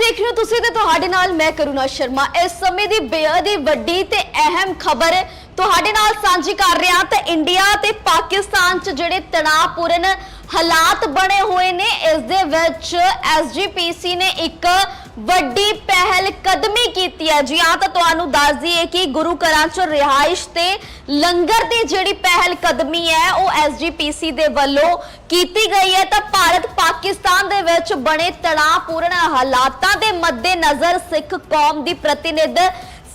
ਦੇਖ ਰਹੇ ਹੋ ਤੁਸੀਂ ਤੇ ਤੁਹਾਡੇ ਨਾਲ ਮੈਂ ਕਰੁਣਾ ਸ਼ਰਮਾ। ਇਸ ਸਮੇਂ ਦੀ ਬੇहद ਹੀ ਵੱਡੀ ਤੇ ਅਹਿਮ ਖਬਰ ਤੁਹਾਡੇ ਨਾਲ ਸਾਂਝੀ ਕਰ ਰਿਹਾ ਤਾਂ ਇੰਡੀਆ ਤੇ ਪਾਕਿਸਤਾਨ 'ਚ ਜਿਹੜੇ ਤਣਾਅਪੂਰਨ ਹਾਲਾਤ ਬਣੇ ਹੋਏ ਨੇ, ਇਸ ਦੇ ਵਿੱਚ ਐਸਜੀਪੀਸੀ ਨੇ ਇੱਕ ਵੱਡੀ ਪਹਿਲ ਕਦਮੀ ਕੀਤੀ ਹੈ। ਜੀ ਹਾਂ, ਤਾਂ ਤੁਹਾਨੂੰ ਦੱਸ ਦਈਏ ਕਿ ਗੁਰੂ ਘਰਾਂ 'ਚ ਰਿਹਾਇਸ਼ ਤੇ ਲੰਗਰ ਦੀ ਜਿਹੜੀ ਪਹਿਲ ਕਦਮੀ ਹੈ, ਉਹ ਐਸਜੀਪੀਸੀ ਦੇ ਵੱਲੋਂ ਕੀਤੀ ਗਈ ਹੈ। ਤਾਂ ਭਾਰਤ ਪਾਕਿਸਤਾਨ ਦੇ ਵਿੱਚ ਬਣੇ ਤਣਾਅਪੂਰਨ ਹਾਲਾਤਾਂ ਦੇ ਮੱਦੇਨਜ਼ਰ ਸਿੱਖ ਕੌਮ ਦੀ ਪ੍ਰਤੀਨਿਧ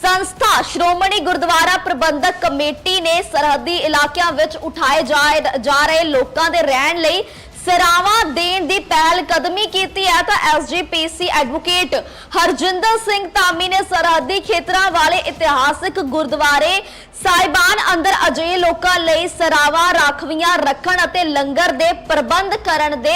ਸੰਸਥਾ ਸ਼੍ਰੋਮਣੀ ਗੁਰਦੁਆਰਾ ਪ੍ਰਬੰਧਕ ਕਮੇਟੀ ਨੇ ਸਰਹੱਦੀ ਇਲਾਕਿਆਂ ਵਿੱਚ ਉਠਾਏ ਜਾ- ਜਾ ਰਹੇ ਲੋਕਾਂ ਦੇ ਰਹਿਣ ਲਈ ਸਰਾਵਾ ਦੇਣ ਦੀ ਪਹਿਲ ਕਦਮੀ ਕੀਤੀ ਹੈ ਤਾਂ ਐਸਜੀਪੀਸੀ ਐਡਵੋਕੇਟ ਹਰਜਿੰਦਰ ਸਿੰਘ ਧਾਮੀ ਨੇ ਸਰਹੱਦੀ ਖੇਤਰਾਂ ਵਾਲੇ ਇਤਿਹਾਸਕ ਗੁਰਦੁਆਰੇ ਸਾਹਿਬਾਨ ਅੰਦਰ ਅਜਿਹੇ ਲੋਕਾਂ ਲਈ ਸਰਾਵਾ ਰਾਖਵੀਆਂ ਰੱਖਣ ਅਤੇ ਲੰਗਰ ਦੇ ਪ੍ਰਬੰਧ ਕਰਨ ਦੇ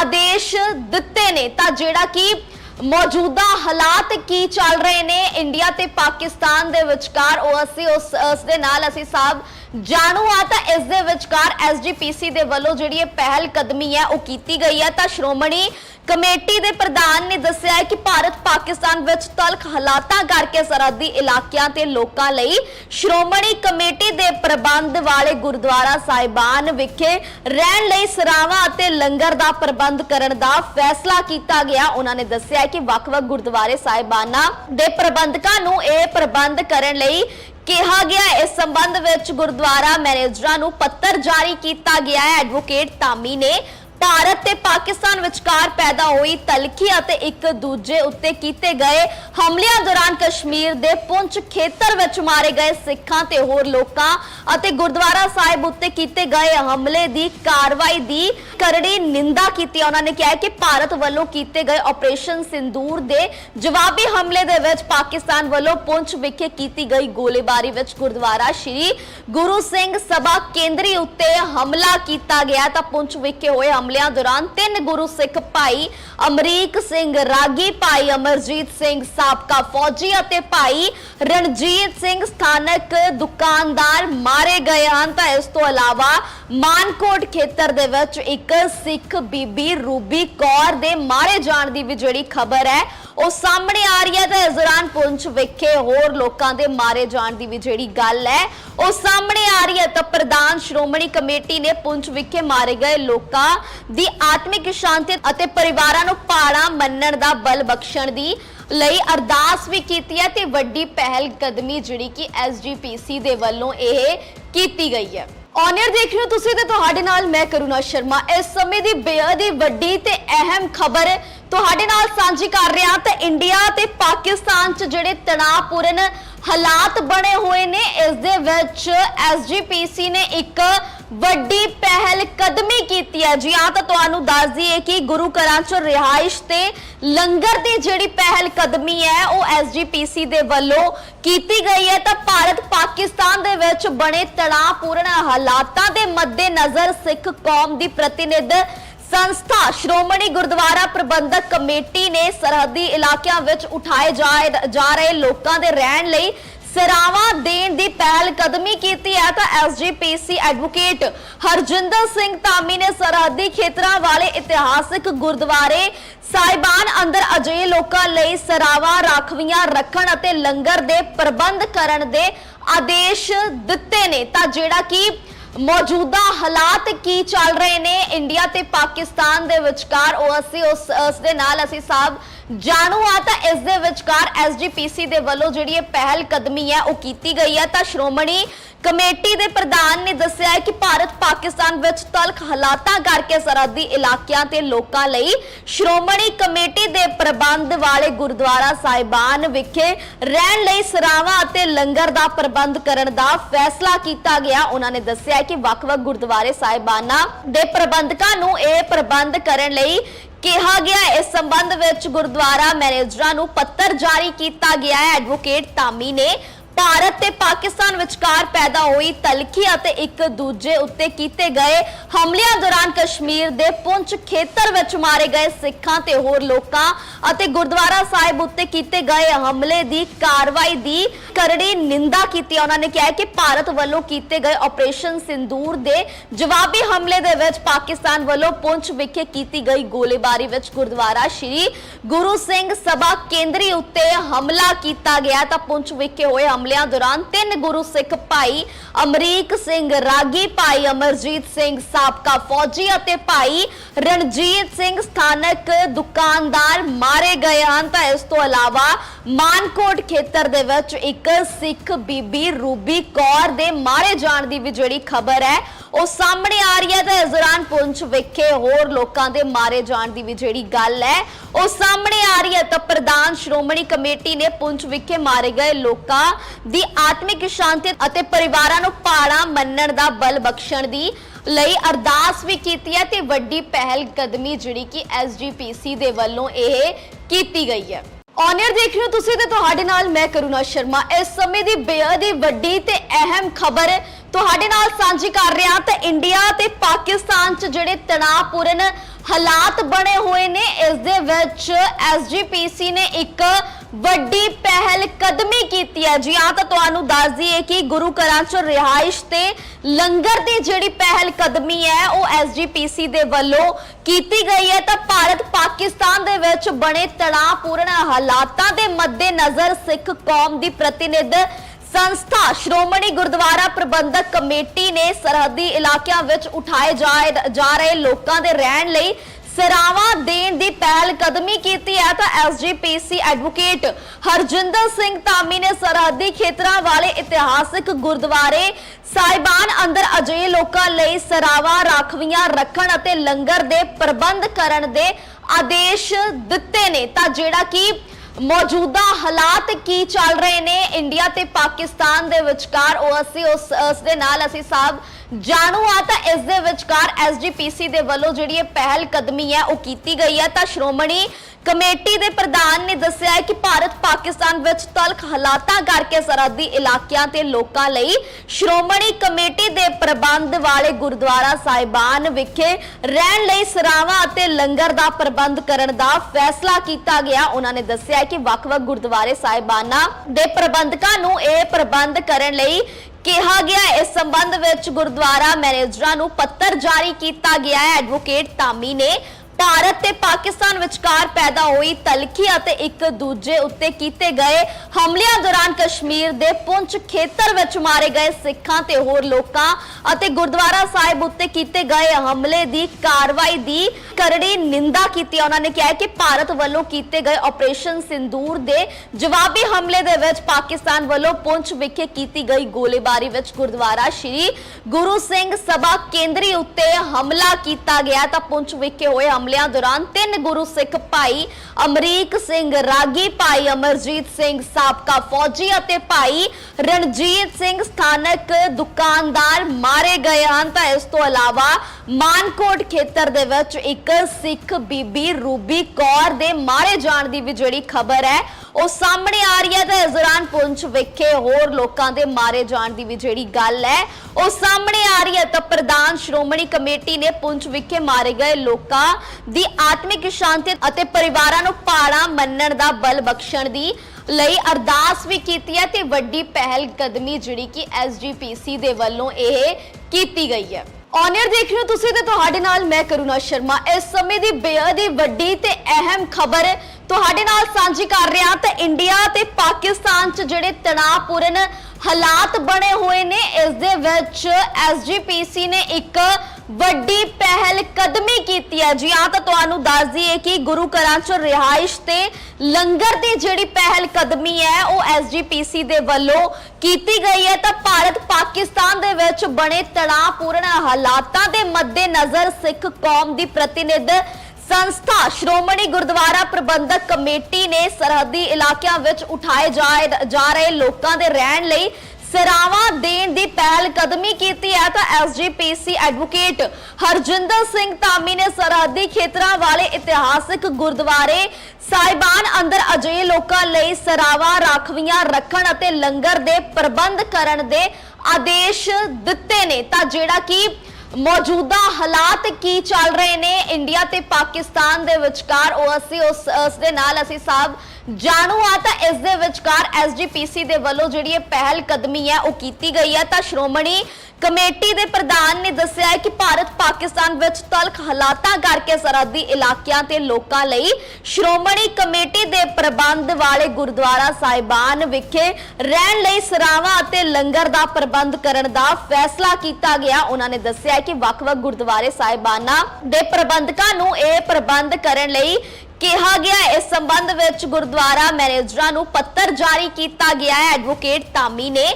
ਆਦੇਸ਼ ਦਿੱਤੇ ਨੇ। ਤਾਂ ਜਿਹੜਾ ਕਿ ਮੌਜੂਦਾ ਹਾਲਾਤ ਕੀ ਚੱਲ ਰਹੇ ਨੇ ਇੰਡੀਆ ਤੇ ਪਾਕਿਸਤਾਨ ਦੇ ਵਿਚਕਾਰ? ਉਹ ਅਸੀਂ ਉਸ ਉਸ ਦੇ ਨਾਲ ਅਸੀਂ ਸਾਹਿਬ ਜਾਣੂ ਆ। ਤਾਂ ਇਸ ਦੇ ਵਿਚਕਾਰ ਐਸਜੀਪੀਸੀ ਦੇ ਵੱਲੋਂ ਜਿਹੜੀ ਇਹ ਪਹਿਲ ਕਦਮੀ ਹੈ, ਉਹ ਕੀਤੀ ਗਈ ਹੈ। ਤਾਂ ਸ਼੍ਰੋਮਣੀ ਕਮੇਟੀ ਦੇ ਪ੍ਰਧਾਨ ਨੇ ਦੱਸਿਆ ਹੈ ਕਿ ਭਾਰਤ ਪਾਕਿਸਤਾਨ ਵਿੱਚ ਤਲਖ ਹਾਲਾਤਾਂ ਕਰਕੇ ਸਰਹੱਦੀ ਇਲਾਕਿਆਂ ਤੇ ਲੋਕਾਂ ਲਈ ਸ਼੍ਰੋਮਣੀ ਕਮੇਟੀ ਦੇ ਪ੍ਰਬੰਧ ਵਾਲੇ ਗੁਰਦੁਆਰਾ ਸਾਹਿਬਾਨ ਵਿਖੇ ਰਹਿਣ ਲਈ ਸਰਾਵਾਂ ਅਤੇ ਲੰਗਰ ਦਾ ਪ੍ਰਬੰਧ ਕਰਨ ਦਾ ਫੈਸਲਾ ਕੀਤਾ ਗਿਆ। ਉਹਨਾਂ ਨੇ ਦੱਸਿਆ ਹੈ ਕਿ ਵੱਖ-ਵੱਖ ਗੁਰਦੁਆਰੇ ਸਾਹਿਬਾਨਾਂ ਦੇ ਪ੍ਰਬੰਧਕਾਂ ਨੂੰ ਇਹ ਪ੍ਰਬੰਧ ਕਰਨ ਲਈ ਕਿਹਾ ਗਿਆ। ਇਸ ਸੰਬੰਧ ਵਿੱਚ ਗੁਰਦੁਆਰਾ ਮੈਨੇਜਰਾਂ ਨੂੰ ਪੱਤਰ ਜਾਰੀ ਕੀਤਾ ਗਿਆ ਹੈ। ਐਡਵੋਕੇਟ ਤਾਮੀ ਨੇ ਭਾਰਤ ਤੇ ਪਾਕਿਸਤਾਨ ਵਿਚਕਾਰ ਪੈਦਾ ਹੋਈ ਤਲਖੀ ਅਤੇ ਇੱਕ ਦੂਜੇ ਉੱਤੇ ਕੀਤੇ ਗਏ ਹਮਲਿਆਂ ਦੌਰਾਨ ਕਸ਼ਮੀਰ ਦੇ ਪੁੰਛ ਖੇਤਰ ਵਿੱਚ ਮਾਰੇ ਗਏ ਸਿੱਖਾਂ ਤੇ ਹੋਰ ਲੋਕਾਂ ਅਤੇ ਗੁਰਦੁਆਰਾ ਸਾਹਿਬ ਉੱਤੇ ਕੀਤੇ ਗਏ ਹਮਲੇ ਦੀ ਕਾਰਵਾਈ ਦੀ ਕਰੜੀ ਨਿੰਦਾ ਕੀਤੀ। ਉਹਨਾਂ ਨੇ ਕਿਹਾ ਕਿ ਭਾਰਤ ਵੱਲੋਂ ਕੀਤੇ ਗਏ ਆਪਰੇਸ਼ਨ ਸਿੰਦੂਰ ਦੇ ਜਵਾਬੀ ਹਮਲੇ ਦੇ ਵਿੱਚ ਪਾਕਿਸਤਾਨ ਵੱਲੋਂ ਪੁੰਛ ਵਿਖੇ ਕੀਤੀ ਗਈ ਗੋਲੀਬਾਰੀ ਵਿੱਚ ਗੁਰਦੁਆਰਾ ਸ਼੍ਰੀ ਗੁਰੂ ਸਿੰਘ ਸਭਾ ਕੇਂਦਰੀ ਉੱਤੇ ਹਮਲਾ ਕੀਤਾ ਗਿਆ। ਤਾਂ ਪੁੰਛ ਵਿਖੇ ਹੋਏ ਹਮਲਿਆਂ ਦੌਰਾਨ ਤਿੰਨ ਗੁਰੂ ਸਿੱਖ ਭਾਈ, ਅਮਰੀਕ ਸਿੰਘ ਰਾਗੀ, ਭਾਈ ਅਮਰਜੀਤ ਸਿੰਘ ਸਾਬਕਾ ਫੌਜੀ ਅਤੇ ਭਾਈ ਰਣਜੀਤ ਸਿੰਘ ਸਥਾਨਕ ਦੁਕਾਨਦਾਰ ਮਾਰੇ ਗਏ ਹਨ। ਤਾਂ ਇਸ ਤੋਂ ਇਲਾਵਾ ਮਾਨਕੋਟ ਖੇਤਰ ਦੇ ਵਿੱਚ ਇੱਕ ਸਿੱਖ ਬੀਬੀ ਰੂਬੀ ਕੌਰ ਦੇ ਮਾਰੇ ਜਾਣ ਦੀ ਵੀ ਜਿਹੜੀ ਖਬਰ ਹੈ ਉਹ ਸਾਹਮਣੇ ਆ ਰਹੀ ਹੈ ਤਾਂ ਇਸ ਦੌਰਾਨ ਪੁੰਛ ਵਿਖੇ ਹੋਰ ਲੋਕਾਂ ਦੇ ਮਾਰੇ ਜਾਣ ਦੀ ਵੀ ਜਿਹੜੀ ਗੱਲ ਹੈ, ਉਹ ਸਾਹਮਣੇ ਆ ਰਹੀ ਹੈ ਤਾਂ ਪ੍ਰਧਾਨ ਸ਼੍ਰੋਮਣੀ ਕਮੇਟੀ ਨੇ ਪੁੰਛ ਵਿਖੇ ਮਾਰੇ ਗਏ ਲੋਕਾਂ ਦੀ ਆਤਮਿਕ ਸ਼ਾਂਤੀ ਅਤੇ ਪਰਿਵਾਰਾਂ ਨੂੰ ਪਾੜਾ ਮੰਨਣ ਦਾ ਬਲ ਬਖਸ਼ਣ ਦੀ ਲਈ ਅਰਦਾਸ ਵੀ ਕੀਤੀ ਹੈ ਤੇ ਵੱਡੀ ਪਹਿਲ ਕਦਮੀ ਜਿਹੜੀ ਕਿ ਐਸਜੀਪੀਸੀ ਦੇ ਵੱਲੋਂ ਇਹ ਕੀਤੀ ਗਈ ਹੈ। ਔਨਰ ਦੇਖ ਰਹੇ ਹੋ ਤੁਸੀਂ ਤੇ ਤੁਹਾਡੇ ਨਾਲ ਮੈਂ ਕਰੁਣਾ ਸ਼ਰਮਾ। ਇਸ ਸਮੇਂ ਦੀ ਬੇਹੱਦ ਹੀ ਵੱਡੀ ਤੇ ਅਹਿਮ ਖਬਰ ਤੁਹਾਡੇ ਨਾਲ ਸਾਂਝੀ ਕਰ ਰਿਹਾ ਤਾਂ ਇੰਡੀਆ ਤੇ ਪਾਕਿਸਤਾਨ 'ਚ ਜਿਹੜੇ ਤਣਾਅਪੂਰਨ ਹਾਲਾਤ ਬਣੇ ਹੋਏ ਨੇ, ਇਸ ਦੇ ਵਿੱਚ ਐਸਜੀਪੀਸੀ ਨੇ ਇੱਕ ਵੱਡੀ ਪਹਿਲ ਕਦਮੀ ਕੀਤੀ ਹੈ। ਜੀ ਹਾਂ, ਤਾਂ ਤੁਹਾਨੂੰ ਦੱਸ ਦਈਏ ਕਿ ਗੁਰੂ ਘਰਾਂ 'ਚ ਰਿਹਾਇਸ਼ ਤੇ ਲੰਗਰ ਦੀ ਜਿਹੜੀ ਪਹਿਲ ਕਦਮੀ ਹੈ, ਉਹ ਐਸਜੀਪੀਸੀ ਦੇ ਵੱਲੋਂ ਕੀਤੀ ਗਈ ਹੈ। ਤਾਂ ਭਾਰਤ ਪਾਕਿਸਤਾਨ ਦੇ ਵਿੱਚ ਬਣੇ ਤਣਾਅਪੂਰਨ ਹਾਲਾਤਾਂ ਦੇ ਮੱਦੇਨਜ਼ਰ ਸਿੱਖ ਕੌਮ ਦੀ ਪ੍ਰਤੀਨਿਧ ਸੰਸਥਾ ਸ਼੍ਰੋਮਣੀ ਗੁਰਦੁਆਰਾ ਪ੍ਰਬੰਧਕ ਕਮੇਟੀ ਨੇ ਸਰਹੱਦੀ ਇਲਾਕਿਆਂ ਵਿੱਚ ਉਠਾਏ ਜਾ- ਜਾ ਰਹੇ ਲੋਕਾਂ ਦੇ ਰਹਿਣ ਲਈ ਸਰਾਵਾ ਦੇਣ ਦੀ ਪਹਿਲ ਕਦਮੀ ਕੀਤੀ ਹੈ ਤਾਂ ਐਸਜੀਪੀਸੀ ਐਡਵੋਕੇਟ ਹਰਜਿੰਦਰ ਸਿੰਘ ਧਾਮੀ ਨੇ ਸਰਹੱਦੀ ਖੇਤਰਾਂ ਵਾਲੇ ਇਤਿਹਾਸਕ ਗੁਰਦੁਆਰੇ ਸਾਹਿਬਾਨ ਅੰਦਰ ਅਜਿਹੇ ਲੋਕਾਂ ਲਈ ਸਰਾਵਾ ਰਾਖਵੀਆਂ ਰੱਖਣ ਅਤੇ ਲੰਗਰ ਦੇ ਪ੍ਰਬੰਧ ਕਰਨ ਦੇ ਆਦੇਸ਼ ਦਿੱਤੇ ਨੇ। ਤਾਂ ਜਿਹੜਾ ਕਿ ਮੌਜੂਦਾ ਹਾਲਾਤ ਕੀ ਚੱਲ ਰਹੇ ਨੇ ਇੰਡੀਆ ਤੇ ਪਾਕਿਸਤਾਨ ਦੇ ਵਿਚਕਾਰ, ਉਹ ਅਸੀਂ ਉਸ ਉਸ ਦੇ ਨਾਲ ਅਸੀਂ ਸਭ ਜਾਣੂ ਆ ਤਾਂ ਇਸ ਦੇ ਵਿਚਕਾਰ ਐਸਜੀਪੀਸੀ ਦੇ ਵੱਲੋਂ ਜਿਹੜੀ ਇਹ ਪਹਿਲ ਕਦਮੀ ਹੈ, ਉਹ ਕੀਤੀ ਗਈ ਹੈ। ਤਾਂ ਸ਼੍ਰੋਮਣੀ ਕਮੇਟੀ ਦੇ ਪ੍ਰਧਾਨ ਨੇ ਦੱਸਿਆ ਹੈ ਕਿ ਭਾਰਤ ਪਾਕਿਸਤਾਨ ਵਿੱਚ ਤਲਖ ਹਾਲਾਤਾਂ ਕਰਕੇ ਸਰਹੱਦੀ ਇਲਾਕਿਆਂ ਤੇ ਲੋਕਾਂ ਲਈ ਸ਼੍ਰੋਮਣੀ ਕਮੇਟੀ ਦੇ ਪ੍ਰਬੰਧ ਵਾਲੇ ਗੁਰਦੁਆਰਾ ਸਾਹਿਬਾਨ ਵਿਖੇ ਰਹਿਣ ਲਈ ਸਰਾਵਾਂ ਅਤੇ ਲੰਗਰ ਦਾ ਪ੍ਰਬੰਧ ਕਰਨ ਦਾ ਫੈਸਲਾ ਕੀਤਾ ਗਿਆ। ਉਹਨਾਂ ਨੇ ਦੱਸਿਆ ਕਿ ਵੱਖ-ਵੱਖ ਗੁਰਦੁਆਰੇ ਸਾਹਿਬਾਨਾਂ ਦੇ ਪ੍ਰਬੰਧਕਾਂ ਨੂੰ ਇਹ ਪ੍ਰਬੰਧ ਕਰਨ ਲਈ ਕਿਹਾ ਗਿਆ ਇਸ ਸੰਬੰਧ ਵਿੱਚ ਗੁਰਦੁਆਰਾ ਮੈਨੇਜਰਾਂ ਨੂੰ ਪੱਤਰ ਜਾਰੀ ਕੀਤਾ ਗਿਆ ਹੈ। ਐਡਵੋਕੇਟ ਤਾਮੀ ਨੇ ਭਾਰਤ ਤੇ ਪਾਕਿਸਤਾਨ ਵਿਚਕਾਰ ਪੈਦਾ ਹੋਈ ਤਲਖੀ ਅਤੇ ਇੱਕ ਦੂਜੇ ਉੱਤੇ ਕੀਤੇ ਗਏ ਹਮਲਿਆਂ ਦੌਰਾਨ ਕਸ਼ਮੀਰ ਦੇ ਪੁੰਛ ਖੇਤਰ ਵਿੱਚ ਮਾਰੇ ਗਏ ਸਿੱਖਾਂ ਤੇ ਹੋਰ ਲੋਕਾਂ ਅਤੇ ਗੁਰਦੁਆਰਾ ਸਾਹਿਬ ਉੱਤੇ ਕੀਤੇ ਗਏ ਹਮਲੇ ਦੀ ਕਾਰਵਾਈ ਦੀ ਕਰੜੀ ਨਿੰਦਾ ਕੀਤੀ। ਉਹਨਾਂ ਨੇ ਕਿਹਾ ਕਿ ਭਾਰਤ ਵੱਲੋਂ ਕੀਤੇ ਗਏ ਆਪਰੇਸ਼ਨ ਸਿੰਦੂਰ ਦੇ ਜਵਾਬੀ ਹਮਲੇ ਦੇ ਵਿੱਚ ਪਾਕਿਸਤਾਨ ਵੱਲੋਂ ਪੁੰਛ ਵਿਖੇ ਕੀਤੀ ਗਈ ਗੋਲੀਬਾਰੀ ਵਿੱਚ ਗੁਰਦੁਆਰਾ ਸ਼੍ਰੀ ਗੁਰੂ ਸਿੰਘ ਸਭਾ ਕੇਂਦਰੀ ਉੱਤੇ ਹਮਲਾ ਕੀਤਾ ਗਿਆ। ਤਾਂ ਪੁੰਛ ਵਿਖੇ ਹੋਏ ਹਮਲੇ ਹਮਲਿਆਂ ਦੌਰਾਨ ਤਿੰਨ ਗੁਰੂ ਸਿੱਖ ਭਾਈ, ਅਮਰੀਕ ਸਿੰਘ ਰਾਗੀ ਭਾਈ, ਅਮਰਜੀਤ ਸਿੰਘ ਸਾਬਕਾ ਫੌਜੀ ਅਤੇ ਭਾਈ ਰਣਜੀਤ ਸਿੰਘ ਸਥਾਨਕ ਦੁਕਾਨਦਾਰ ਮਾਰੇ ਗਏ ਹਨ। ਤਾਂ ਇਸ ਤੋਂ ਇਲਾਵਾ ਮਾਨਕੋਟ ਖੇਤਰ ਦੇ ਵਿੱਚ ਇੱਕ ਸਿੱਖ ਬੀਬੀ ਰੂਬੀ ਕੌਰ ਦੇ ਮਾਰੇ ਜਾਣ ਦੀ ਵੀ ਜਿਹੜੀ ਖਬਰ ਹੈ, ਉਹ ਸਾਹਮਣੇ ਆ ਰਹੀ ਹੈ ਤਾਂ ਇਸ ਦੌਰਾਨ ਪੁੰਛ ਵਿਖੇ ਹੋਰ ਲੋਕਾਂ ਦੇ ਮਾਰੇ ਜਾਣ ਦੀ ਵੀ ਜਿਹੜੀ ਗੱਲ ਹੈ, ਉਹ ਸਾਹਮਣੇ ਆ ਰਹੀ ਹੈ। ਸ਼੍ਰੋਮਣੀ ਕਮੇਟੀ ਨੇ ਪੁੰਛ ਵਿਖੇ ਮਾਰੇ ਗਏ ਲੋਕਾਂ ਦੀ ਆਤਮਿਕ ਸ਼ਾਂਤੀ ਅਤੇ ਪਰਿਵਾਰਾਂ ਨੂੰ ਪਾੜਾ ਮੰਨਣ ਦਾ ਬਲ ਬਖਸ਼ਣ ਦੀ ਲਈ ਅਰਦਾਸ ਵੀ ਕੀਤੀ ਹੈ ਤੇ ਵੱਡੀ ਪਹਿਲ ਕਦਮੀ ਜਿਹੜੀ ਕਿ ਐਸਜੀਪੀਸੀ ਦੇ ਵੱਲੋਂ ਇਹ ਕੀਤੀ ਗਈ ਹੈ। ਔਨਰ ਦੇਖ ਰਹੇ ਹੋ ਤੁਸੀਂ ਤੇ ਤੁਹਾਡੇ ਨਾਲ ਮੈਂ ਕਰੁਣਾ ਸ਼ਰਮਾ। ਇਸ ਸਮੇਂ ਦੀ ਬੇहद ਹੀ ਵੱਡੀ ਤੇ ਅਹਿਮ ਖਬਰ ਤੁਹਾਡੇ ਨਾਲ ਸਾਂਝੀ ਕਰ ਰਿਹਾ ਤਾਂ ਇੰਡੀਆ ਤੇ ਪਾਕਿਸਤਾਨ 'ਚ ਜਿਹੜੇ ਤਣਾਅਪੂਰਨ ਹਾਲਾਤ ਬਣੇ ਹੋਏ ਨੇ, ਇਸ ਵਿੱਚ ਐਸਜੀਪੀਸੀ ਨੇ ਇੱਕ ਵੱਡੀ ਪਹਿਲ ਕਦਮੀ ਕੀਤੀ ਹੈ। ਜੀ ਆ ਤਾਂ ਤੁਹਾਨੂੰ ਦੱਸ ਦਈਏ ਕਿ ਗੁਰੂ ਘਰਾਂ 'ਚ ਰਿਹਾਇਸ਼ ਤੇ ਲੰਗਰ ਦੀ ਜਿਹੜੀ ਪਹਿਲ ਕਦਮੀ ਹੈ, ਉਹ ਐਸਜੀਪੀਸੀ ਦੇ ਵੱਲੋਂ ਕੀਤੀ ਗਈ ਹੈ। ਤਾਂ ਭਾਰਤ ਪਾਕਿਸਤਾਨ ਦੇ ਵਿੱਚ ਬਣੇ ਤਣਾਅਪੂਰਨ ਹਾਲਾਤਾਂ ਦੇ ਮੱਦੇਨਜ਼ਰ ਸਿੱਖ ਕੌਮ ਦੀ ਪ੍ਰਤੀਨਿਧ ਸੰਸਥਾ ਸ਼੍ਰੋਮਣੀ ਗੁਰਦੁਆਰਾ ਪ੍ਰਬੰਧਕ ਕਮੇਟੀ ਨੇ ਸਰਹੱਦੀ ਇਲਾਕਿਆਂ ਵਿੱਚ ਉਠਾਏ ਜਾ- ਜਾ ਰਹੇ ਲੋਕਾਂ ਦੇ ਰਹਿਣ ਲਈ ਸਰਾਵਾਂ ਦੇਣ ਦੀ ਪਹਿਲ ਕਦਮੀ ਕੀਤੀ ਹੈ ਤਾਂ ਐਸਜੀਪੀਸੀ ਐਡਵੋਕੇਟ ਹਰਜਿੰਦਰ ਸਿੰਘ ਧਾਮੀ ਨੇ ਸਰਹੱਦੀ ਖੇਤਰਾਂ ਵਾਲੇ ਇਤਿਹਾਸਕ ਗੁਰਦੁਆਰੇ ਸਾਹਿਬਾਨ ਅੰਦਰ ਅਜਿਹੇ ਲੋਕਾਂ ਲਈ ਸਰਾਵਾਂ ਰਾਖਵੀਆਂ ਰੱਖਣ ਅਤੇ ਲੰਗਰ ਦੇ ਪ੍ਰਬੰਧ ਕਰਨ ਦੇ ਆਦੇਸ਼ ਦਿੱਤੇ ਨੇ। ਤਾਂ ਜਿਹੜਾ ਕਿ ਮੌਜੂਦਾ ਹਾਲਾਤ ਕੀ ਚੱਲ ਰਹੇ ਨੇ ਇੰਡੀਆ ਤੇ ਪਾਕਿਸਤਾਨ ਦੇ ਵਿਚਕਾਰ, ਉਹ ਅਸੀਂ ਉਸ ਉਸ ਦੇ ਨਾਲ ਅਸੀਂ ਸਭ ਜਾਣੂ ਆ ਤਾਂ ਇਸ ਦੇ ਵਿਚਕਾਰ ਐਸਜੀਪੀਸੀ ਦੇ ਵੱਲੋਂ ਜਿਹੜੀ ਇਹ ਪਹਿਲ ਕਦਮੀ ਹੈ, ਉਹ ਕੀਤੀ ਗਈ ਹੈ। ਤਾਂ ਸ਼੍ਰੋਮਣੀ ਕਮੇਟੀ ਦੇ ਪ੍ਰਧਾਨ ਨੇ ਦੱਸਿਆ ਹੈ ਕਿ ਭਾਰਤ ਪਾਕਿਸਤਾਨ ਵਿੱਚ ਤਲਖ ਹਾਲਾਤਾਂ ਕਰਕੇ ਸਰਹੱਦੀ ਇਲਾਕਿਆਂ ਤੇ ਲੋਕਾਂ ਲਈ ਸ਼੍ਰੋਮਣੀ ਕਮੇਟੀ ਦੇ ਪ੍ਰਬੰਧ ਵਾਲੇ ਗੁਰਦੁਆਰਾ ਸਾਹਿਬਾਨ ਵਿਖੇ ਰਹਿਣ ਲਈ ਸਰਾਵਾਂ ਅਤੇ ਲੰਗਰ ਦਾ ਪ੍ਰਬੰਧ ਕਰਨ ਦਾ ਫੈਸਲਾ ਕੀਤਾ ਗਿਆ। ਉਹਨਾਂ ਨੇ ਦੱਸਿਆ ਕਿ ਵੱਖ-ਵੱਖ ਗੁਰਦੁਆਰੇ ਸਾਹਿਬਾਨਾਂ ਦੇ ਪ੍ਰਬੰਧਕਾਂ ਨੂੰ ਇਹ ਪ੍ਰਬੰਧ ਕਰਨ ਲਈ ਕਿਹਾ ਗਿਆ ਇਸ ਸੰਬੰਧ ਵਿੱਚ ਗੁਰਦੁਆਰਾ ਮੈਨੇਜਰਾਂ ਨੂੰ ਪੱਤਰ ਜਾਰੀ ਕੀਤਾ ਗਿਆ ਹੈ। ਐਡਵੋਕੇਟ ਤਾਮੀ ਨੇ ਭਾਰਤ ਤੇ ਪਾਕਿਸਤਾਨ ਵਿਚਕਾਰ ਪੈਦਾ ਹੋਈ ਤਲਖੀ ਅਤੇ ਇੱਕ ਦੂਜੇ ਉੱਤੇ ਕੀਤੇ ਗਏ ਹਮਲਿਆਂ ਦੌਰਾਨ ਕਸ਼ਮੀਰ ਦੇ ਪੁੰਛ ਖੇਤਰ ਵਿੱਚ ਮਾਰੇ ਗਏ ਸਿੱਖਾਂ ਤੇ ਹੋਰ ਲੋਕਾਂ ਅਤੇ ਗੁਰਦੁਆਰਾ ਸਾਹਿਬ ਉੱਤੇ ਕੀਤੇ ਗਏ ਹਮਲੇ ਦੀ ਕਾਰਵਾਈ ਦੀ ਕਰੜੀ ਨਿੰਦਾ ਕੀਤੀ। ਉਹਨਾਂ ਨੇ ਕਿਹਾ ਕਿ ਭਾਰਤ ਵੱਲੋਂ ਕੀਤੇ ਗਏ ਆਪਰੇਸ਼ਨ ਸਿੰਦੂਰ ਦੇ ਜਵਾਬੀ ਹਮਲੇ ਦੇ ਵਿੱਚ ਪਾਕਿਸਤਾਨ ਵੱਲੋਂ ਪੁੰਛ ਵਿਖੇ ਕੀਤੀ ਗਈ ਗੋਲੀਬਾਰੀ ਵਿੱਚ ਗੁਰਦੁਆਰਾ ਸ਼੍ਰੀ ਗੁਰੂ ਸਿੰਘ ਸਭਾ ਕੇਂਦਰੀ ਉੱਤੇ ਹਮਲਾ ਕੀਤਾ ਗਿਆ। ਤਾਂ ਪੁੰਛ ਵਿਖੇ ਹੋਏ ਹਮਲਿਆਂ ਦੌਰਾਨ ਤਿੰਨ ਗੁਰੂ ਸਿੱਖ ਭਾਈ, ਅਮਰੀਕ ਸਿੰਘ ਰਾਗੀ ਭਾਈ, ਅਮਰਜੀਤ ਸਿੰਘ ਸਾਬਕਾ ਫੌਜੀ ਅਤੇ ਭਾਈ ਰਣਜੀਤ ਸਿੰਘ ਸਥਾਨਕ ਦੁਕਾਨਦਾਰ ਮਾਰੇ ਗਏ ਹਨ। ਤਾਂ ਇਸ ਤੋਂ ਇਲਾਵਾ ਮਾਨਕੋਟ ਖੇਤਰ ਦੇ ਵਿੱਚ ਇੱਕ ਸਿੱਖ ਬੀਬੀ ਰੂਬੀ ਕੌਰ ਦੇ ਮਾਰੇ ਜਾਣ ਦੀ ਵੀ ਜਿਹੜੀ ਖਬਰ ਹੈ ਉਹ ਸਾਹਮਣੇ ਆ ਰਹੀ ਹੈ ਤਾਂ ਇਸ ਦੌਰਾਨ ਪੁੰਛ ਵਿਖੇ ਹੋਰ ਲੋਕਾਂ ਦੇ ਮਾਰੇ ਜਾਣ ਦੀ ਵੀ ਜਿਹੜੀ ਗੱਲ ਹੈ, ਉਹ ਸਾਹਮਣੇ ਆ ਰਹੀ ਹੈ ਤਾਂ ਪ੍ਰਧਾਨ ਸ਼੍ਰੋਮਣੀ ਕਮੇਟੀ ਨੇ ਪੁੰਛ ਵਿਖੇ ਮਾਰੇ ਗਏ ਲੋਕਾਂ ਦੀ ਆਤਮਿਕ ਸ਼ਾਂਤੀ ਅਤੇ ਪਰਿਵਾਰਾਂ ਨੂੰ ਪਾੜਾ ਮੰਨਣ ਦਾ ਬਲ ਬਖਸ਼ਣ ਦੀ ਲਈ ਅਰਦਾਸ ਵੀ ਕੀਤੀ ਹੈ ਤੇ ਵੱਡੀ ਪਹਿਲ ਕਦਮੀ ਜਿਹੜੀ ਕਿ ਐਸਜੀਪੀਸੀ ਦੇ ਵੱਲੋਂ ਇਹ ਕੀਤੀ ਗਈ ਹੈ। ਔਨਰ ਦੇਖ ਰਹੇ ਹੋ ਤੁਸੀਂ ਤੇ ਤੁਹਾਡੇ ਨਾਲ ਮੈਂ ਕਰੁਣਾ ਸ਼ਰਮਾ। ਇਸ ਸਮੇਂ ਦੀ ਬੇहद ਹੀ ਵੱਡੀ ਤੇ ਅਹਿਮ ਖਬਰ ਤੁਹਾਡੇ ਨਾਲ ਸਾਂਝੀ ਕਰ ਰਿਹਾ ਤਾਂ ਇੰਡੀਆ ਤੇ ਪਾਕਿਸਤਾਨ 'ਚ ਜਿਹੜੇ ਤਣਾਅਪੂਰਨ ਹਾਲਾਤ ਬਣੇ ਹੋਏ ਨੇ, ਇਸ ਦੇ ਵਿੱਚ ਐਸਜੀਪੀਸੀ ਨੇ ਇੱਕ ਵੱਡੀ ਪਹਿਲ ਕਦਮੀ ਕੀਤੀ ਹੈ। ਜੀ ਆ ਤਾਂ ਤੁਹਾਨੂੰ ਦੱਸ ਦਈਏ ਕਿ ਗੁਰੂ ਘਰਾਂ 'ਚ ਰਿਹਾਇਸ਼ ਤੇ ਲੰਗਰ ਦੀ ਜਿਹੜੀ ਪਹਿਲ ਕਦਮੀ ਹੈ, ਉਹ ਐਸਜੀਪੀਸੀ ਦੇ ਵੱਲੋਂ ਕੀਤੀ ਗਈ ਹੈ। ਤਾਂ ਭਾਰਤ ਪਾਕਿਸਤਾਨ ਦੇ ਵਿੱਚ ਬਣੇ ਤਣਾਅਪੂਰਨ ਹਾਲਾਤਾਂ ਦੇ ਮੱਦੇਨਜ਼ਰ ਸਿੱਖ ਕੌਮ ਦੀ ਪ੍ਰਤੀਨਿਧ ਸੰਸਥਾ ਸ਼੍ਰੋਮਣੀ ਗੁਰਦੁਆਰਾ ਪ੍ਰਬੰਧਕ ਕਮੇਟੀ ਨੇ ਸਰਹੱਦੀ ਇਲਾਕਿਆਂ ਵਿੱਚ ਉਠਾਏ ਜਾ ਰਹੇ ਲੋਕਾਂ ਦੇ ਰਹਿਣ ਲਈ ਸਰਾਵਾ ਦੇਣ ਦੀ ਪਹਿਲ ਕਦਮੀ ਕੀਤੀ ਹੈ ਤਾਂ ਐਸਜੀਪੀਸੀ ਐਡਵੋਕੇਟ ਹਰਜਿੰਦਰ ਸਿੰਘ ਧਾਮੀ ਨੇ ਸਰਹੱਦੀ ਖੇਤਰਾਂ ਵਾਲੇ ਇਤਿਹਾਸਿਕ ਗੁਰਦੁਆਰੇ ਸਾਹਿਬਾਨ ਅੰਦਰ ਅਜਿਹੇ ਲੋਕਾਂ ਲਈ ਸਰਾਵਾ ਰਾਖਵੀਆਂ ਰੱਖਣ ਅਤੇ ਲੰਗਰ ਦੇ ਪ੍ਰਬੰਧ ਕਰਨ ਦੇ ਆਦੇਸ਼ ਦਿੱਤੇ ਨੇ। ਤਾਂ ਜਿਹੜਾ ਕਿ ਮੌਜੂਦਾ ਹਾਲਾਤ ਕੀ ਚੱਲ ਰਹੇ ਨੇ? ਇੰਡੀਆ ਤੇ ਪਾਕਿਸਤਾਨ ਦੇ ਵਿਚਕਾਰ ਉਹ ਅਸੀਂ ਉਸ ਉਸ ਦੇ ਨਾਲ ਅਸੀਂ ਸਭ ਜਾਣੂ ਆ ਤਾਂ ਇਸ ਦੇ ਵਿਚਕਾਰ ਐਸਜੀਪੀਸੀ ਦੇ ਵੱਲੋਂ ਜਿਹੜੀ ਇਹ ਪਹਿਲ ਕਦਮੀ ਹੈ, ਉਹ ਕੀਤੀ ਗਈ ਹੈ। ਤਾਂ ਸ਼੍ਰੋਮਣੀ ਕਮੇਟੀ ਦੇ ਪ੍ਰਧਾਨ ਨੇ ਦੱਸਿਆ ਹੈ ਕਿ ਭਾਰਤ ਪਾਕਿਸਤਾਨ ਵਿੱਚ ਤਲਖ ਹਾਲਾਤਾਂ ਕਰਕੇ ਸਰਹੱਦੀ ਇਲਾਕਿਆਂ ਤੇ ਲੋਕਾਂ ਲਈ ਸ਼੍ਰੋਮਣੀ ਕਮੇਟੀ ਦੇ ਪ੍ਰਬੰਧ ਵਾਲੇ ਗੁਰਦੁਆਰਾ ਸਾਹਿਬਾਨ ਵਿਖੇ ਰਹਿਣ ਲਈ ਸਰਾਵਾਂ ਅਤੇ ਲੰਗਰ ਦਾ ਪ੍ਰਬੰਧ ਕਰਨ ਦਾ ਫੈਸਲਾ ਕੀਤਾ ਗਿਆ। ਉਹਨਾਂ ਨੇ ਦੱਸਿਆ ਕਿ ਵੱਖ-ਵੱਖ ਗੁਰਦੁਆਰੇ ਸਾਹਿਬਾਨਾਂ ਦੇ ਪ੍ਰਬੰਧਕਾਂ ਨੂੰ ਇਹ ਪ੍ਰਬੰਧ ਕਰਨ ਲਈ ਕਿਹਾ ਗਿਆ ਇਸ ਸੰਬੰਧ ਵਿੱਚ ਗੁਰਦੁਆਰਾ ਮੈਨੇਜਰਾਂ ਨੂੰ ਪੱਤਰ ਜਾਰੀ ਕੀਤਾ ਗਿਆ ਹੈ। ਐਡਵੋਕੇਟ ਤਾਮੀ ਨੇ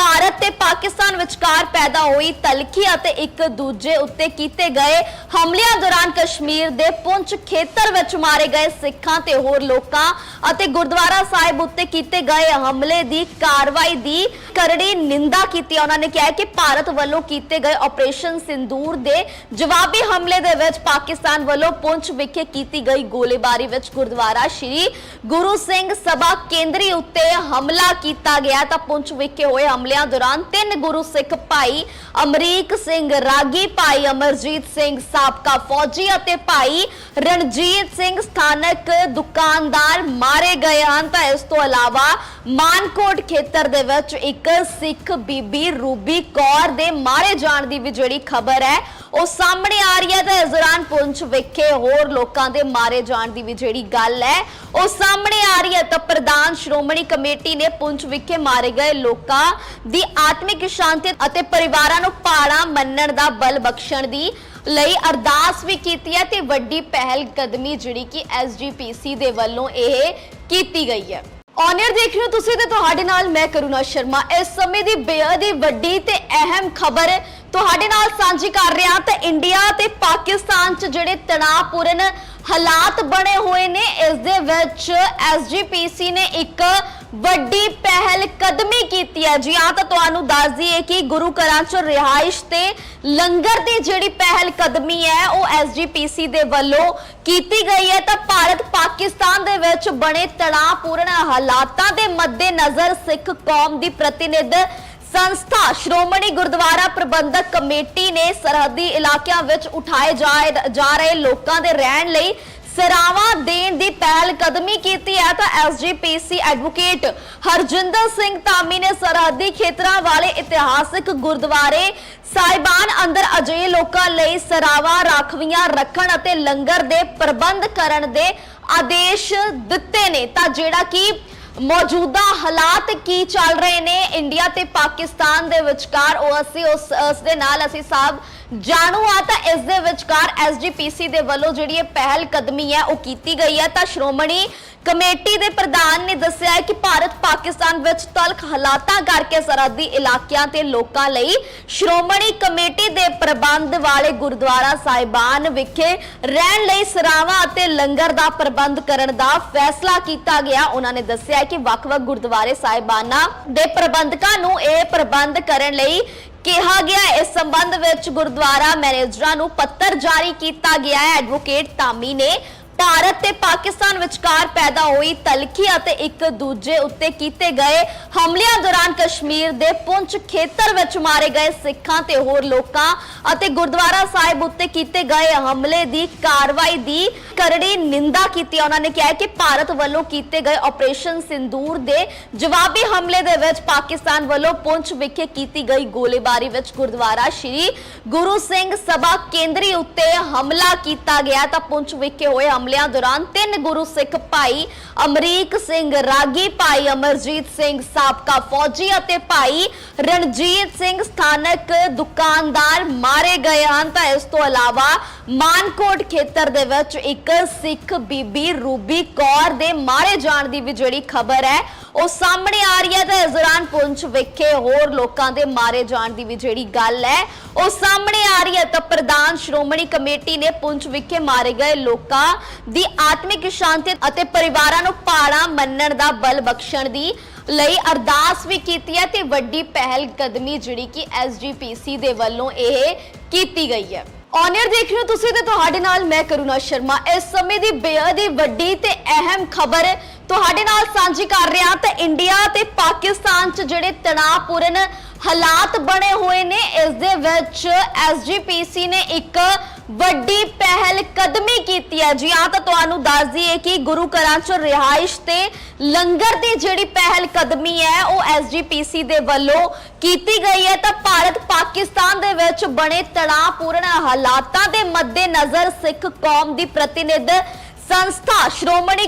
ਭਾਰਤ ਤੇ ਪਾਕਿਸਤਾਨ ਵਿਚਕਾਰ ਪੈਦਾ ਹੋਈ ਤਲਖੀ ਅਤੇ ਇੱਕ ਦੂਜੇ ਉੱਤੇ ਕੀਤੇ ਗਏ ਹਮਲਿਆਂ ਦੌਰਾਨ ਕਸ਼ਮੀਰ ਦੇ ਪੁੰਛ ਖੇਤਰ ਵਿੱਚ ਮਾਰੇ ਗਏ ਸਿੱਖਾਂ ਤੇ ਹੋਰ ਲੋਕਾਂ ਅਤੇ ਗੁਰਦੁਆਰਾ ਸਾਹਿਬ ਉੱਤੇ ਕੀਤੇ ਗਏ ਹਮਲੇ ਦੀ ਕਾਰਵਾਈ ਦੀ ਕਰੜੀ ਨਿੰਦਾ ਕੀਤੀ। ਉਹਨਾਂ ਨੇ ਕਿਹਾ ਕਿ ਭਾਰਤ ਵੱਲੋਂ ਕੀਤੇ ਗਏ ਆਪਰੇਸ਼ਨ ਸਿੰਦੂਰ ਦੇ ਜਵਾਬੀ ਹਮਲੇ ਦੇ ਵਿੱਚ ਪਾਕਿਸਤਾਨ ਵੱਲੋਂ ਪੁੰਛ ਵਿਖੇ ਕੀਤੀ ਗਈ ਗੋਲੀਬਾਰੀ ਵਿੱਚ ਗੁਰਦੁਆਰਾ ਸ਼੍ਰੀ ਗੁਰੂ ਸਿੰਘ ਸਭਾ ਕੇਂਦਰੀ ਉੱਤੇ ਹਮਲਾ ਕੀਤਾ ਗਿਆ। ਤਾਂ ਪੁੰਛ ਵਿਖੇ ਹੋਏ ਹਮਲੇ ਹਮਲਿਆਂ ਦੌਰਾਨ ਤਿੰਨ ਗੁਰੂ ਸਿੱਖ ਭਾਈ, ਅਮਰੀਕ ਸਿੰਘ ਰਾਗੀ ਭਾਈ, ਅਮਰਜੀਤ ਸਿੰਘ ਸਾਬਕਾ ਫੌਜੀ ਅਤੇ ਭਾਈ ਰਣਜੀਤ ਸਿੰਘ ਸਥਾਨਕ ਦੁਕਾਨਦਾਰ ਮਾਰੇ ਗਏ ਹਨ। ਤਾਂ ਇਸ ਤੋਂ ਇਲਾਵਾ ਮਾਨਕੋਟ ਖੇਤਰ ਦੇ ਵਿੱਚ ਇੱਕ ਸਿੱਖ ਬੀਬੀ ਰੂਬੀ ਕੌਰ ਦੇ ਮਾਰੇ ਜਾਣ ਦੀ ਵੀ ਜਿਹੜੀ ਖਬਰ ਹੈ, ਉਹ ਸਾਹਮਣੇ ਆ ਰਹੀ ਹੈ। ਤਾਂ ਇਸ ਦੌਰਾਨ ਪੁੰਛ ਵਿਖੇ ਹੋਰ ਲੋਕਾਂ ਦੇ ਮਾਰੇ ਜਾਣ ਦੀ ਵੀ ਜਿਹੜੀ ਗੱਲ ਹੈ, ਉਹ ਸਾਹਮਣੇ ਆ ਰਹੀ ਹੈ। ਤਾਂ ਪ੍ਰਧਾਨ ਸ਼੍ਰੋਮਣੀ ਕਮੇਟੀ ਨੇ ਪੁੰਛ ਵਿਖੇ ਮਾਰੇ ਗਏ ਲੋਕਾਂ ਦੀ ਆਤਮਿਕ ਸ਼ਾਂਤੀ ਅਤੇ ਪਰਿਵਾਰਾਂ ਨੂੰ ਪਾੜਾ ਮੰਨਣ ਦਾ ਬਲ ਬਖਸ਼ਣ ਦੀ ਲਈ ਅਰਦਾਸ ਵੀ ਕੀਤੀ ਹੈ ਤੇ ਵੱਡੀ ਪਹਿਲ ਕਦਮੀ ਜਿਹੜੀ ਕਿ ਐਸਜੀਪੀਸੀ ਦੇ ਵੱਲੋਂ ਇਹ ਕੀਤੀ ਗਈ ਹੈ। ਔਨਰ ਦੇਖ ਰਹੇ ਹੋ ਤੁਸੀਂ ਤੇ ਤੁਹਾਡੇ ਨਾਲ ਮੈਂ ਕਰੁਣਾ ਸ਼ਰਮਾ। ਇਸ ਸਮੇਂ ਦੀ ਬੇहद ਹੀ ਵੱਡੀ ਤੇ ਅਹਿਮ ਖਬਰ ਤੁਹਾਡੇ ਨਾਲ ਸਾਂਝੀ ਕਰ ਰਿਹਾ ਤਾਂ ਇੰਡੀਆ ਤੇ ਪਾਕਿਸਤਾਨ 'ਚ ਜਿਹੜੇ ਤਣਾਅਪੂਰਨ ਹਾਲਾਤ ਬਣੇ ਹੋਏ ਨੇ, ਇਸ ਦੇ ਵਿੱਚ ਐਸਜੀਪੀਸੀ ਨੇ ਇੱਕ ਵੱਡੀ ਪਹਿਲ ਕਦਮੀ ਕੀਤੀ ਹੈ। ਜੀ ਆ ਤਾਂ ਤੁਹਾਨੂੰ ਦੱਸ ਦਈਏ ਕਿ ਗੁਰੂ ਘਰਾਂ 'ਚ ਰਿਹਾਇਸ਼ ਤੇ ਲੰਗਰ ਦੀ ਜਿਹੜੀ ਪਹਿਲ ਕਦਮੀ ਹੈ, ਉਹ ਐਸਜੀਪੀਸੀ ਦੇ ਵੱਲੋਂ ਕੀਤੀ ਗਈ ਹੈ। ਤਾਂ ਭਾਰਤ ਪਾਕਿਸਤਾਨ ਦੇ ਵਿੱਚ ਬਣੇ ਤਣਾਅਪੂਰਨ ਹਾਲਾਤਾਂ ਦੇ ਮੱਦੇਨਜ਼ਰ ਸਿੱਖ ਕੌਮ ਦੀ ਪ੍ਰਤੀਨਿਧ ਸੰਸਥਾ ਸ਼੍ਰੋਮਣੀ ਗੁਰਦੁਆਰਾ ਪ੍ਰਬੰਧਕ ਕਮੇਟੀ ਨੇ ਸਰਹੱਦੀ ਇਲਾਕਿਆਂ ਵਿੱਚ ਉਠਾਏ ਜਾ- ਜਾ ਰਹੇ ਲੋਕਾਂ ਦੇ ਰਹਿਣ ਲਈ ਸਰਾਵਾਂ ਦੇਣ ਦੀ ਪਹਿਲ ਕਦਮੀ ਕੀਤੀ ਹੈ ਤਾਂ ਐਸਜੀਪੀਸੀ ਐਡਵੋਕੇਟ ਹਰਜਿੰਦਰ ਸਿੰਘ ਧਾਮੀ ਨੇ ਸਰਹੱਦੀ ਖੇਤਰਾਂ ਵਾਲੇ ਇਤਿਹਾਸਕ ਗੁਰਦੁਆਰੇ ਸਾਹਿਬਾਨ ਅੰਦਰ ਅਜਿਹੇ ਲੋਕਾਂ ਲਈ ਸਰਾਵਾਂ ਰਾਖਵੀਆਂ ਰੱਖਣ ਅਤੇ ਲੰਗਰ ਦੇ ਪ੍ਰਬੰਧ ਕਰਨ ਦੇ ਆਦੇਸ਼ ਦਿੱਤੇ ਨੇ। ਤਾਂ ਜਿਹੜਾ ਕਿ ਮੌਜੂਦਾ ਹਾਲਾਤ ਕੀ ਚੱਲ ਰਹੇ ਨੇ ਇੰਡੀਆ ਤੇ ਪਾਕਿਸਤਾਨ ਦੇ ਵਿਚਕਾਰ, ਉਹ ਅਸੀਂ ਉਸ ਉਸ ਦੇ ਨਾਲ ਅਸੀਂ ਸਭ ਜਾਣੂ ਆ ਤਾਂ ਇਸ ਦੇ ਵਿਚਕਾਰ ਐਸਜੀਪੀਸੀ ਦੇ ਵੱਲੋਂ ਜਿਹੜੀ ਇਹ ਪਹਿਲ ਕਦਮੀ ਹੈ, ਉਹ ਕੀਤੀ ਗਈ ਹੈ। ਤਾਂ ਸ਼੍ਰੋਮਣੀ ਕਮੇਟੀ ਦੇ ਪ੍ਰਧਾਨ ਨੇ ਦੱਸਿਆ ਹੈ ਕਿ ਭਾਰਤ ਪਾਕਿਸਤਾਨ ਵਿੱਚ ਤਲਖ ਹਾਲਾਤਾਂ ਕਰਕੇ ਸਰਹੱਦੀ ਇਲਾਕਿਆਂ ਤੇ ਲੋਕਾਂ ਲਈ ਸ਼੍ਰੋਮਣੀ ਕਮੇਟੀ ਦੇ ਪ੍ਰਬੰਧ ਵਾਲੇ ਗੁਰਦੁਆਰਾ ਸਾਹਿਬਾਨ ਵਿਖੇ ਰਹਿਣ ਲਈ ਸਰਾਵਾਂ ਅਤੇ ਲੰਗਰ ਦਾ ਪ੍ਰਬੰਧ ਕਰਨ ਦਾ ਫੈਸਲਾ ਕੀਤਾ ਗਿਆ। ਉਹਨਾਂ ਨੇ ਦੱਸਿਆ ਕਿ ਵੱਖ-ਵੱਖ ਗੁਰਦੁਆਰੇ ਸਾਹਿਬਾਨਾਂ ਦੇ ਪ੍ਰਬੰਧਕਾਂ ਨੂੰ ਇਹ ਪ੍ਰਬੰਧ ਕਰਨ ਲਈ ਕਿਹਾ ਗਿਆ ਇਸ ਸੰਬੰਧ ਵਿੱਚ ਗੁਰਦੁਆਰਾ ਮੈਨੇਜਰਾਂ ਨੂੰ ਪੱਤਰ ਜਾਰੀ ਕੀਤਾ ਗਿਆ ਹੈ। ਐਡਵੋਕੇਟ ਤਾਮੀ ਨੇ ਭਾਰਤ ਤੇ ਪਾਕਿਸਤਾਨ ਵਿਚਕਾਰ ਪੈਦਾ ਹੋਈ ਤਲਖੀ ਅਤੇ ਇੱਕ ਦੂਜੇ ਉੱਤੇ ਕੀਤੇ ਗਏ ਹਮਲਿਆਂ ਦੌਰਾਨ ਕਸ਼ਮੀਰ ਦੇ ਪੁੰਛ ਖੇਤਰ ਵਿੱਚ ਮਾਰੇ ਗਏ ਸਿੱਖਾਂ ਤੇ ਹੋਰ ਲੋਕਾਂ ਅਤੇ ਗੁਰਦੁਆਰਾ ਸਾਹਿਬ ਉੱਤੇ ਕੀਤੇ ਗਏ ਹਮਲੇ ਦੀ ਕਾਰਵਾਈ ਦੀ ਕਰੜੀ ਨਿੰਦਾ ਕੀਤੀ। ਉਹਨਾਂ ਨੇ ਕਿਹਾ ਕਿ ਭਾਰਤ ਵੱਲੋਂ ਕੀਤੇ ਗਏ ਆਪਰੇਸ਼ਨ ਸਿੰਦੂਰ ਦੇ ਜਵਾਬੀ ਹਮਲੇ ਦੇ ਵਿੱਚ ਪਾਕਿਸਤਾਨ ਵੱਲੋਂ ਪੁੰਛ ਵਿਖੇ ਕੀਤੀ ਗਈ ਗੋਲੀਬਾਰੀ ਵਿੱਚ ਗੁਰਦੁਆਰਾ ਸ਼੍ਰੀ ਗੁਰੂ ਸਿੰਘ ਸਭਾ ਕੇਂਦਰੀ ਉੱਤੇ ਹਮਲਾ ਕੀਤਾ ਗਿਆ। ਤਾਂ ਪੁੰਛ ਵਿਖੇ ਹੋਏ ਹਮਲੇ ਹਮਲਿਆਂ ਦੌਰਾਨ ਤਿੰਨ ਗੁਰੂ ਸਿੱਖ ਭਾਈ, ਅਮਰੀਕ ਸਿੰਘ ਰਾਗੀ ਭਾਈ, ਅਮਰਜੀਤ ਸਿੰਘ ਸਾਬਕਾ ਫੌਜੀ ਅਤੇ ਭਾਈ ਰਣਜੀਤ ਸਿੰਘ ਸਥਾਨਕ ਦੁਕਾਨਦਾਰ ਮਾਰੇ ਗਏ ਹਨ। ਤਾਂ ਇਸ ਤੋਂ ਇਲਾਵਾ ਮਾਨਕੋਟ ਖੇਤਰ ਦੇ ਵਿੱਚ ਇੱਕ ਸਿੱਖ ਬੀਬੀ ਰੂਬੀ ਕੌਰ ਦੇ ਮਾਰੇ ਜਾਣ ਦੀ ਵੀ ਜਿਹੜੀ ਖਬਰ ਹੈ ਉਹ ਸਾਹਮਣੇ ਆ ਰਹੀ ਹੈ ਤਾਂ ਇਸ ਦੌਰਾਨ ਪੁੰਛ ਵਿਖੇ ਹੋਰ ਲੋਕਾਂ ਦੇ ਮਾਰੇ ਜਾਣ ਦੀ ਵੀ ਜਿਹੜੀ ਗੱਲ ਹੈ, ਉਹ ਸਾਹਮਣੇ ਆ ਰਹੀ ਹੈ ਤਾਂ ਪ੍ਰਧਾਨ ਸ਼੍ਰੋਮਣੀ ਕਮੇਟੀ ਨੇ ਪੁੰਛ ਵਿਖੇ ਮਾਰੇ ਗਏ ਲੋਕਾਂ ਦੀ ਆਤਮਿਕ ਸ਼ਾਂਤੀ ਅਤੇ ਪਰਿਵਾਰਾਂ ਨੂੰ ਪਾੜਾ ਮੰਨਣ ਦਾ ਬਲ ਬਖਸ਼ਣ ਦੀ ਲਈ ਅਰਦਾਸ ਵੀ ਕੀਤੀ ਹੈ ਤੇ ਵੱਡੀ ਪਹਿਲ ਕਦਮੀ ਜਿਹੜੀ ਕਿ ਐਸਜੀਪੀਸੀ ਦੇ ਵੱਲੋਂ ਇਹ ਕੀਤੀ ਗਈ ਹੈ। ਔਨਰ ਦੇਖ ਰਹੇ ਹੋ ਤੁਸੀਂ ਤੇ ਤੁਹਾਡੇ ਨਾਲ ਮੈਂ ਕਰੁਣਾ ਸ਼ਰਮਾ। ਇਸ ਸਮੇਂ ਦੀ ਬੇਹੱਦ ਹੀ ਵੱਡੀ ਤੇ ਅਹਿਮ ਖਬਰ ਤੁਹਾਡੇ ਨਾਲ ਸਾਂਝੀ ਕਰ ਰਿਹਾ ਤਾਂ ਇੰਡੀਆ ਤੇ ਪਾਕਿਸਤਾਨ 'ਚ ਜਿਹੜੇ ਤਣਾਅਪੂਰਨ ਹਾਲਾਤ ਬਣੇ ਹੋਏ ਨੇ, ਇਸ ਦੇ ਵਿੱਚ ਐਸਜੀਪੀਸੀ ਨੇ ਇੱਕ ਵੱਡੀ ਪਹਿਲ ਕਦਮੀ ਕੀਤੀ ਹੈ। ਜੀ ਆ ਤਾਂ ਤੁਹਾਨੂੰ ਦੱਸ ਦਈਏ ਕਿ ਗੁਰੂ ਘਰਾਂ 'ਚ ਰਿਹਾਇਸ਼ ਤੇ ਲੰਗਰ ਦੀ ਜਿਹੜੀ ਪਹਿਲ ਕਦਮੀ ਹੈ, ਉਹ ਐਸਜੀਪੀਸੀ ਦੇ ਵੱਲੋਂ ਕੀਤੀ ਗਈ ਹੈ। ਤਾਂ ਭਾਰਤ ਪਾਕਿਸਤਾਨ ਦੇ ਵਿੱਚ ਬਣੇ ਤਣਾਅਪੂਰਨ ਹਾਲਾਤਾਂ ਦੇ ਮੱਦੇਨਜ਼ਰ ਸਿੱਖ ਕੌਮ ਦੀ ਪ੍ਰਤੀਨਿਧ ਸੰਸਥਾ ਸ਼੍ਰੋਮਣੀ